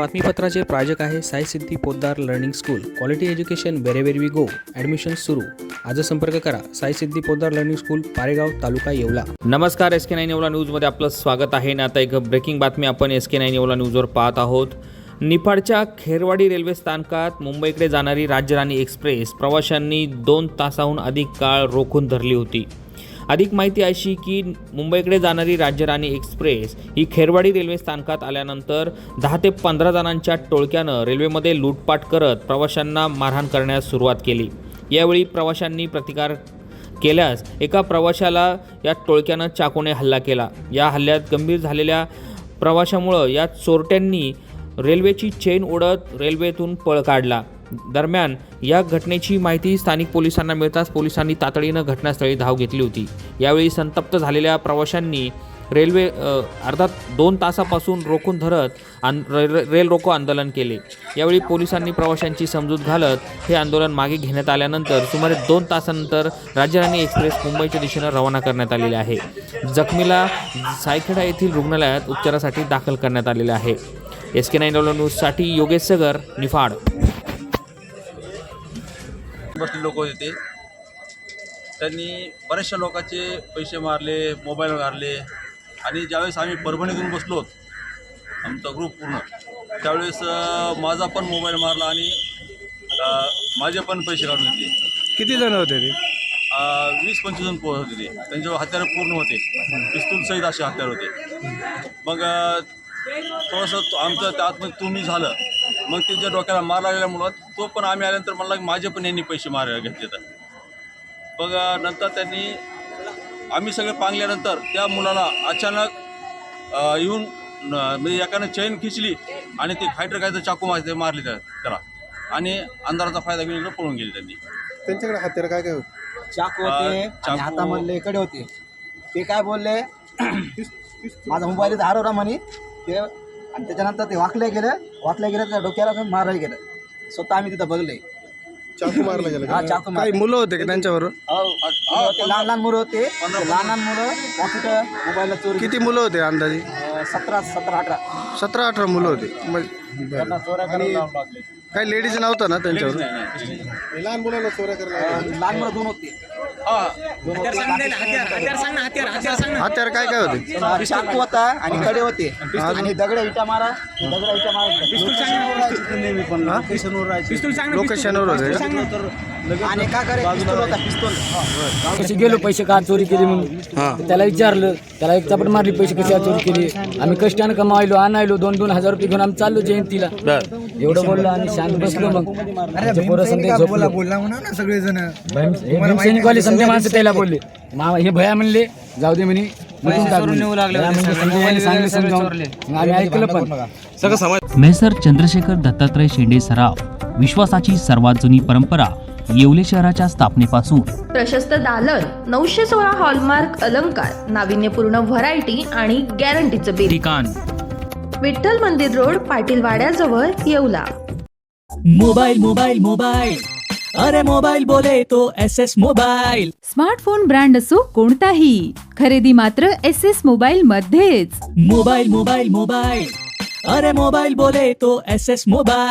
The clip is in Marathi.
बातमीपत्राचे प्रायोजक आहे Sai Siddhi Poddar learning school. Quality education wherever we go admission सुरू. आज संपर्क करा. Sai Siddhi Poddar learning school Paregaon taluka Yeola. नमस्कार एस के नाईन येवला न्यूजमध्ये आपलं स्वागत आहे. ना आता एक ब्रेकिंग बातमी आपण एस के नाईन येवला न्यूजवर पाहत आहोत. निफाडच्या खेरवाडी रेल्वे स्थानकात मुंबईकडे जाणारी राज्यराणी एक्सप्रेस प्रवाशांनी दोन तासाहून अधिक काळ रोखून धरली होती. अधिक माहिती अशी की मुंबईकडे जाणारी राज्यराणी एक्सप्रेस ही खेरवाडी रेल्वे स्थानकात आल्यानंतर दहा ते पंधरा जणांच्या टोळक्यानं रेल्वेमध्ये लूटपाट करत प्रवाशांना मारहाण करण्यास सुरुवात केली. यावेळी प्रवाशांनी प्रतिकार केल्यास एका प्रवाशाला या टोळक्यानं चाकूने हल्ला केला. या हल्ल्यात गंभीर झालेल्या प्रवाशामुळं या चोरट्यांनी रेल्वेची चेन ओढत रेल्वेतून पळ काढला. दरम्यान या घटनेची माहिती स्थानिक पोलिसांना मिळताच पोलिसांनी तातडीनं घटनास्थळी धाव घेतली होती. यावेळी संतप्त झालेल्या प्रवाशांनी रेल्वे अर्थात दोन तासापासून रोखून धरत आन रे- रेल रोको आंदोलन केले. यावेळी पोलिसांनी प्रवाशांची समजूत घालत हे आंदोलन मागे घेण्यात आल्यानंतर सुमारे दोन तासानंतर राज्यराणी एक्सप्रेस मुंबईच्या दिशेनं रवाना करण्यात आलेली आहे. जखमीला सायखेडा येथील रुग्णालयात उपचारासाठी दाखल करण्यात आलेलं आहे. एस के नाईन डॉलर न्यूजसाठी योगेश सगर निफाड. बसले लोक होते ते. त्यांनी बऱ्याचशा लोकांचे पैसे मारले मोबाईल मारले आणि ज्यावेळेस आम्ही परभणीतून बसलो आमचा ग्रुप पूर्ण त्यावेळेस माझा पण मोबाईल मारला आणि माझे पण पैसे काढून घेतले. किती जण होते ते? वीस पंचवीस जण पो- होते ते. त्यांच्यावर हत्यारं पूर्ण होते. पिस्तूल सहित असे हत्यार होते. मग थोडंसं आमचं त्या आतमध्ये तुम्ही झालं. मग त्याच्या डोक्याला मार लागल्यामुळं तो पण आम्ही आल्यानंतर मला माझे पण यांनी पैसे मार घेतले तर. मग नंतर त्यांनी आम्ही सगळे पांगल्यानंतर त्या मुलाला अचानक येऊन म्हणजे एकानं चैन खिचली आणि ते फायटर काय तर चाकू मारते मारले त्या- त्याला आणि अंधाराचा फायदा घेऊन इकडे पळून गेले त्यांनी. त्यांच्याकडे हत्यार काय काय होते? चाकू होते चाकू- आणि हातामधले कडे होते. ते काय बोलले? माझा मोबाईल हरवला म्हणे. ते आणि त्याच्यानंतर ते वाकले गेले. वाकले गेले त्या डोक्याला पण मारायला गेलं. स्वतः आम्ही तिथं बघले. चाकू मारला गेला हा? चाकू काही मुलं होते का त्यांच्यावर होते लहान लहान मुलं होते. ते लहान लहान मुलं वाकुट मोबाईलला चोरी किती मुलं होते अंदाजे? अ, सतरा सतरा अठरा. सतरा अठरा मुलं होते. मग- बरं. काही लेडीज नव्हता ना त्यांच्यावर लहान मुलांना चोऱ्या अ, लहान मुलं हा दोन होते. हत्यार काय काय होते? चाकू होता आणि कडे होते. आणि दगड इटा मारा दगड इटा मारा. लोकेशनवर होते? आणि का करे? पिस्तूल होता पिस्तूल. गेलो पैसे का चोरी केली म्हणून? त्याला विचारलं त्याला एक चपट मारली पैसे कसे चोरी केली? आम्ही कष्टाने कमावलो आणायलो दोन दोन हजार रुपये घेऊन आम्ही चाललो जयंतीला. एवढं बोललो आणि शांत बसलो मग. आमचे पोरं समजे झोपलो. भीम- भीमसैनिकवाले समजे माणसं त्याला बोलले. मा हे भया म्हणले जाऊ दे म्हणे मेसर चंद्रशेखर दत्तात्रय शेंडे सराव विश्वासाची सर्वात जुनी परंपरा येवले शहराच्या स्थापनेपासून. प्रशस्त दालन नऊशे सोळा हॉलमार्क अलंकार नाविन्यपूर्ण व्हरायटी आणि गॅरंटीचं बिल ठिकाण. विठ्ठल मंदिर रोड पाटील वाड्याजवळ येवला. मोबाइल मोबाइल मोबाइल अरे मोबाइल बोले तो S S mobile smartphone brand असो कोणताही. खरेदी मात्र एस एस मोबाईल मध्येच. मोबाइल मोबाइल मोबाइल अरे मोबाइल बोले तो एस एस मोबाइल